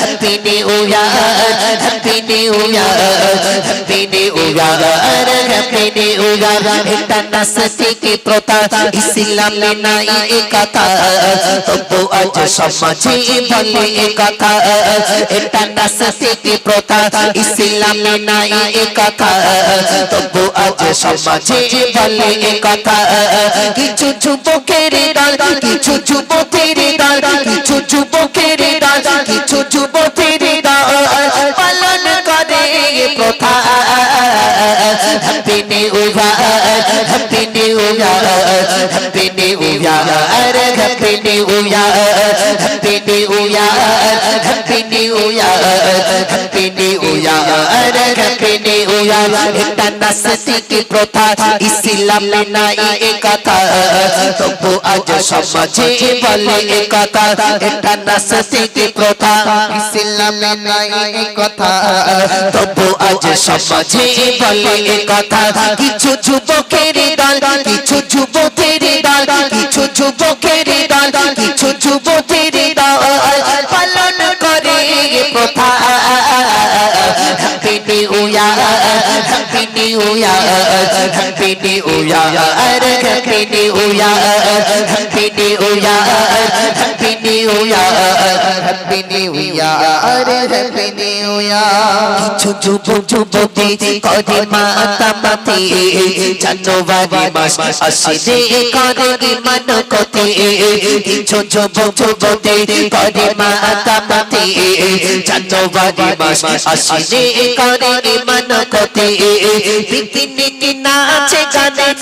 happy new year happy new year happy new year এটা নাসতি কি প্রথা ইসলামে নাই এ কথা তবু আজ সমাজে বলে এ কথা এটা নাসতি কি প্রথা ইসলামে নাই এ কথা তবু আজ সমাজে বলে এ কথা কিছু যুবকের happy new year happy new year happy new year happy new year happy new year এটা নাসতি কি প্রথা ইসলামে নাই এ কথা তবু আজ সমাজে বলে এ কথা এটা নাসতি কি প্রথা ইসলামে নাই এই কথা তবু আজ সমাজে বলে এ কথা কিছু যুবকের দল কিছু যুবকের দল কিছু যুবকের দল কিছু যুবকের দল পালন করে প্রথা। পিটি উয়া পিটি উয়া পিটি উয়া, আরে পিটি উয়া পিটি উয়া পিটি উয়া পিটি উয়া। হ্যাপি নিউ কিছু যুব যুবতী করে মাতা মাতি জানুয়ারি মাস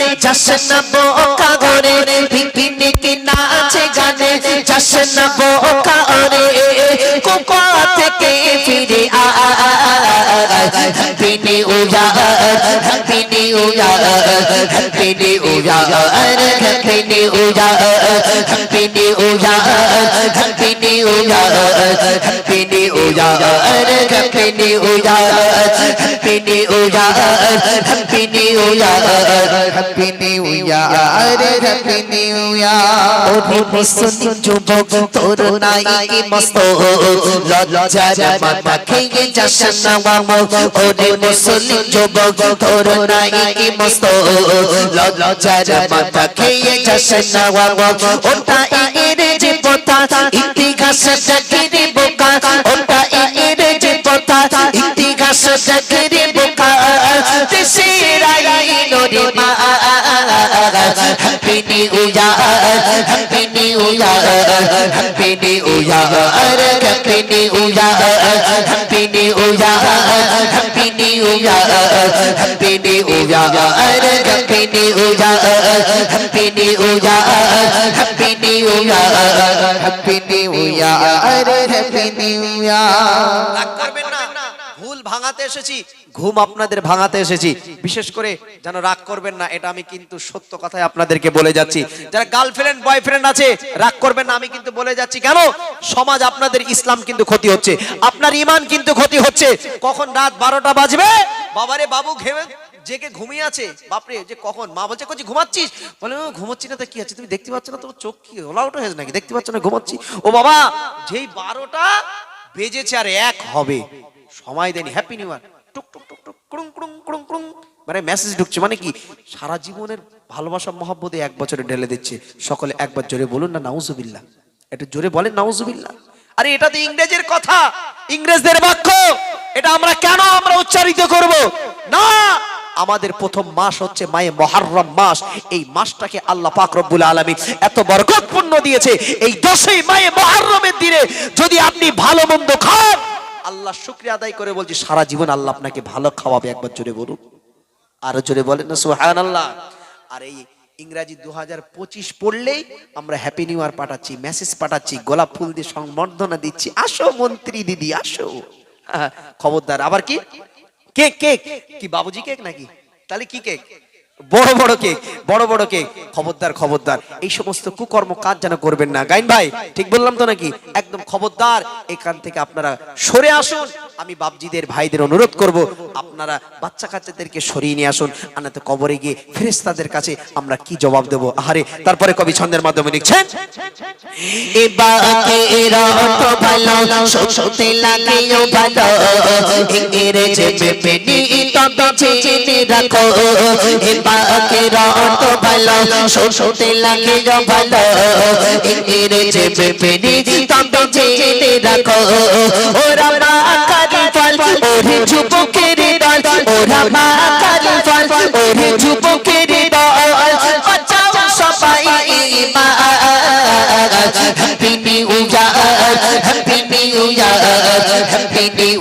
জশন বোকা ওরে পিকনিক নাচে গানে জশন বোকা ওরে। কোকা থেকে ফিরে আয় পিনে উয়া পিনে উয়া পিনে উয়া পিনে উয়া পিনে উয়া পিনে উয়া happy ujar happy ujar happy ujar happy ujar happy ujar happy ujar ওরে মুসলিম যুবক তোর মস্ত লজ্জার মাথা খেয়ে যাস না মুসলিম যুবক তোর মস্ত লজ্জার মাথা খেয়ে যাস ওটা এর যে ইতিহাস দেখে বোকা, ওটা যে পথা ইতিহাস দেখে বোকা। দেশের আইনো রে মা happy new year happy new year happy new year happy new uja hampini uja are hampini uja hampini uja hampini uja hampini uja are hampini uja রাগ করবেন না ভাঙাতে এসেছি ঘুম আপনাদের ভাঙাতে এসেছি। বিশেষ করে যেন রাগ করবেন না এটা আমি কিন্তু সত্য কথাই আপনাদেরকে বলে যাচ্ছি। যারা গার্লফ্রেন্ড বয়ফ্রেন্ড আছে রাগ করবেন না আমি কিন্তু বলে যাচ্ছি কেন? সমাজ আপনাদের ইসলাম কিন্তু ক্ষতি হচ্ছে আপনার ইমান কিন্তু ক্ষতি হচ্ছে। কখন রাত বারোটা বাজবে? বাবারে বাবু ঘেমে জেগে ঘুমিয়ে আছে। বাপরে যে কখন? মা বলছে কচি ঘুমাচ্ছিস? বলে "ও, ঘুমাচ্ছি না তা কি আছে? তুমি দেখতে পাচ্ছ না তোমার চোখ কি ওলা উঠে হয়েছে নাকি? দেখতে পাচ্ছ না ঘুমাচ্ছি। ও বাবা যেই বারোটা বেজেছে আর এক হবে। সময় দেনি হ্যাপি নিউ ইয়ার টুক টুক টুক টুক, কুড়ুং কুড়ুং কুড়ুং কুড়ুং। মানে মেসেজ ঢুকছে মানে কি? সারা জীবনের ভালোবাসা, মহাব্বতে এক বছরে ঢেলে দিচ্ছে। সকলে একবার জোরে বলুন না, নাউজুবিল্লাহ। একটু জোরে বলেন, নাউজুবিল্লাহ। আরে এটা তো ইংরেজের কথা। ইংরেজদের বাক্য। এটা আমরা কেন আমরা উচ্চারিত করব? না, আমাদের প্রথম মাস হচ্ছে মায়ে মহারম মাস। এই মাসটাকে আল্লাহ পাক রব্বুল আলামিন এত বরকতপূর্ণ দিয়েছে। এই দশই মায়ে মহারমের দিনে যদি আপনি ভালো মন্দ খান আল্লাহ শুক্রিয়া আদায় করে বলছি সারা জীবন আল্লাহ আপনাকে ভালো খাওয়াবে একবার জোরে বলুন। আরও জোরে বলেন না সুহান আল্লাহ আর এই ইংরাজি দু হাজার পঁচিশ পড়লেই আমরা হ্যাপি নিউ ইয়ার পাঠাচ্ছি মেসেজ পাঠাচ্ছি গোলাপ ফুল দিয়ে সংবর্ধনা দিচ্ছি। আসো মন্ত্রী দিদি আসো। হ্যাঁ, খবরদার। আবার কি? Cake cake? কি বাবুজি কেক নাকি? তাহলে কি কেক? বড় বড় কেক বড় বড় কেক খবরদার খবরদার। এই সমস্ত কুকর্ম কাজ যেন করবেন না। গাইন ভাই, ঠিক বললাম তো নাকি? একদম খবরদার। এখান থেকে আপনারা সরে আসুন। আমি বাপজিদের, ভাইদের অনুরোধ করব, আপনারা বাচ্চা কাচ্চাদেরকে সরিয়ে নিয়ে আসুন। আর না তো কবরে গিয়ে ফেরেস্তাদের কাছে আমরা কি জবাব দেবো? আহারে, তারপরে কবি ছন্দের মাধ্যমে লিখছেন ভালো কথা জেনে রাখো, এ পাখির অত ভালো শোষতে লাগে ভালো। এর যে পেপেরি কথা জেনে রাখো। ওরা মা কালী ফল ওরে যুবকের দল। ওরা মা কালী ফল ওরে যুবকের দল। বাঁচাও সবাই মা happy new year happy new year happy new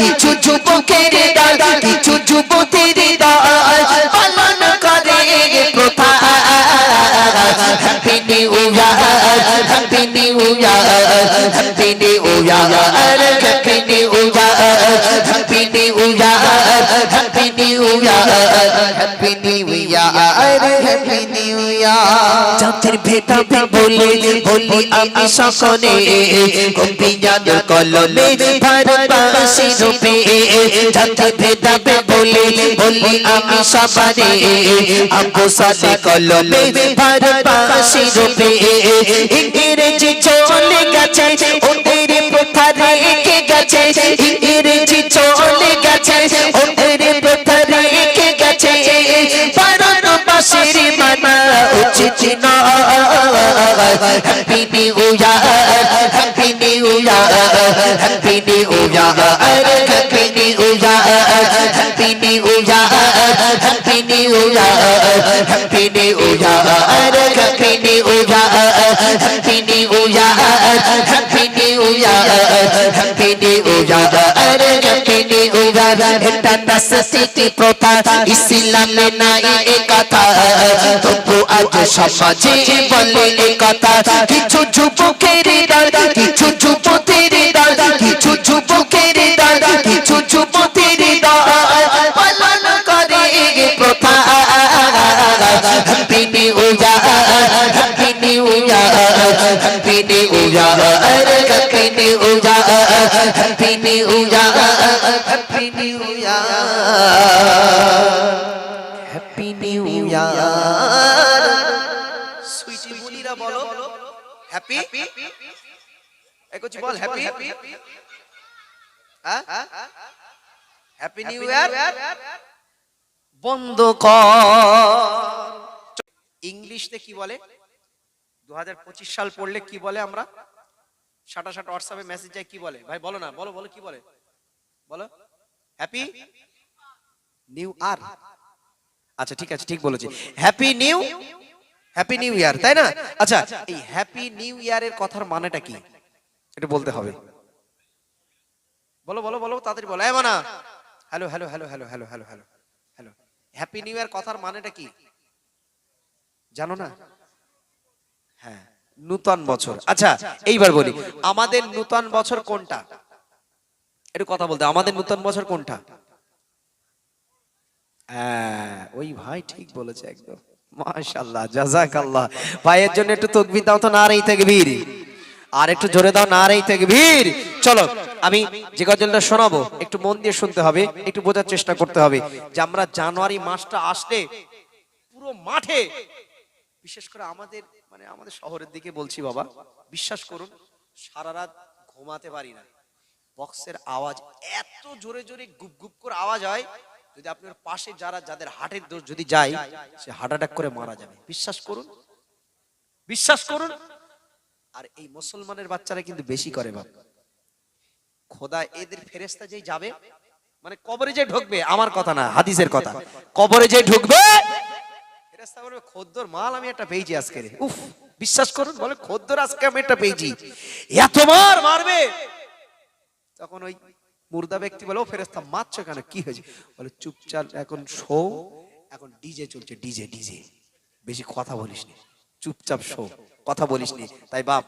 happy new year happy new year happy new year happy new year happy new year happy new year জাতির ভেটা বলে বলি আমি সকলে কবি জান কলমে ভারতবাসী রূপে জাতির ভেটা বলে বলি আমি সবারে আবু সাদে কলমে ভারতবাসী রূপে ইংরেজি গেছে ইংরেজি চলে গেছে ওদের প্রথা রেখে গেছে। ভারতবাসীর মানা উচিত নয়। Happy new year happy new year happy new year happy new year happy new new year এটা নাস্তিক প্রথা। ইসলামে নাই এ কথা, তবু আজ সমাজে বলে এ কথা। কিছু যুবকের কিছু যুবকের দল কিছু যুবকের কিছু যুবকের দল পালন করে প্রথা। হ্যাপি নিউ हम्पीने ऊजा हम्पीने ऊजा हम्पीने ऊजा हम्पीने ऊजा হ্যাপি নিউ ইয়ার সুইটি বুলিরা বলো। হ্যাপি একটু বল হ্যাপি হ্যাঁ? হ্যাপি নিউ ইয়ার বন্ধ কর। ইংলিশতে কি বলে? দু সাল পড়লে কি বলে আমরা? সাটা সাটা হোয়াটসঅ্যাপে মেসেজ যায়, কি বলে? ভাই, বলো না, বলো বলো, কি বলে? বলো। হ্যাপি নিউ আর আচ্ছা ঠিক আছে, ঠিক বলেছি। Happy new happy new year তাই না? আচ্ছা এই হ্যাপি নিউ ইয়ারের কথার মানেটা কি? এটা বলতে হবে। বলো বলো বলো, তাড়াতাড়ি বলো। এমন hello hello hello hello hello hello hello hello happy new year কথার মানেটা কি? জানো না? হ্যাঁ নূতন বছর। আচ্ছা এইবার বলি, আমাদের নূতন বছর কোনটা? একটু কথা বলতে, আমাদের নূতন বছর কোনটা? হ্যাঁ ওই ভাই ঠিক বলেছে একদম। মাশাআল্লাহ, জাযাকাল্লাহ। ভাইয়ের জন্য একটু তকবীর দাও তো নারেই তাকবীর। আর একটু জোরে দাও নারেই তাকবীর। চলো, আমি যে গজলটা শোনাবো, একটু মন দিয়ে শুনতে হবে, একটু বোঝার চেষ্টা করতে হবে যে আমরা জানুয়ারি মাসটা আসলে পুরো মাঠে, বিশেষ করে আমাদের মানে আমাদের শহরের দিকে বলছি বাবা, বিশ্বাস করুন সারা রাত ঘুমাতে পারি না। বক্সের আওয়াজ এত জোরে জোরে গুপ গুপ করে আওয়াজ হয়, যদি আপনার পাশে যারা, যাদের হার্টের দোষ যদি যায়, সে হার্ট অ্যাটাক করে মারা যাবে। বিশ্বাস করুন বিশ্বাস করুন। আর এই মুসলমানের বাচ্চারা কিন্তু বেশি করে বাপ। খোদা এদের ফেরেস্তা যেই যাবে মানে কবরে যে ঢুকবে, আমার কথা না, হাদিসের কথা। কবরে যে ঢুকবে ফেরেশতা বলবে খদ্দর মাল আমি একটা পেয়েছি আজকে উফ, বিশ্বাস করুন বলে খদ্দর আজকে আমি একটা পেয়েছি। এত মার মারবে। তখন ওই মুর্দা ব্যক্তি বলে, ও ফেরেস্তা কেন? কি হয়েছে? বলে, চুপচাপ এখন শো, এখন ডিজে চলছে, ডিজে ডিজে। বেশি কথা বলিস নি, চুপচাপ শো, কথা বলিস নি। তাই বাপ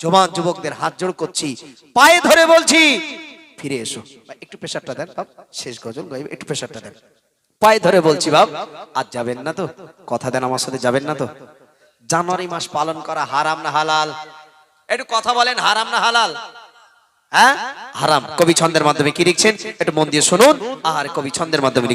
জমান যুবকদের হাত জোড় করছি, পায়ে ধরে বলছি, ফিরে এসো। একটু প্রেশারটা দেন বাপ, শেষ গজল একটু প্রেশারটা দেন। পায়ে ধরে বলছি, বাপ আজ যাবেন না তো। কথা দেন আমার সাথে, যাবেন না তো। জানুয়ারি মাস পালন করা হারাম না হালাল? একটু কথা বলেন, হারাম না হালাল? হ্যাঁ? হারাম। কবি ছন্দের মাধ্যমে কি লিখছেন? একটু মন দিয়ে শুনুন। আর কবি ছন্দের মাধ্যমে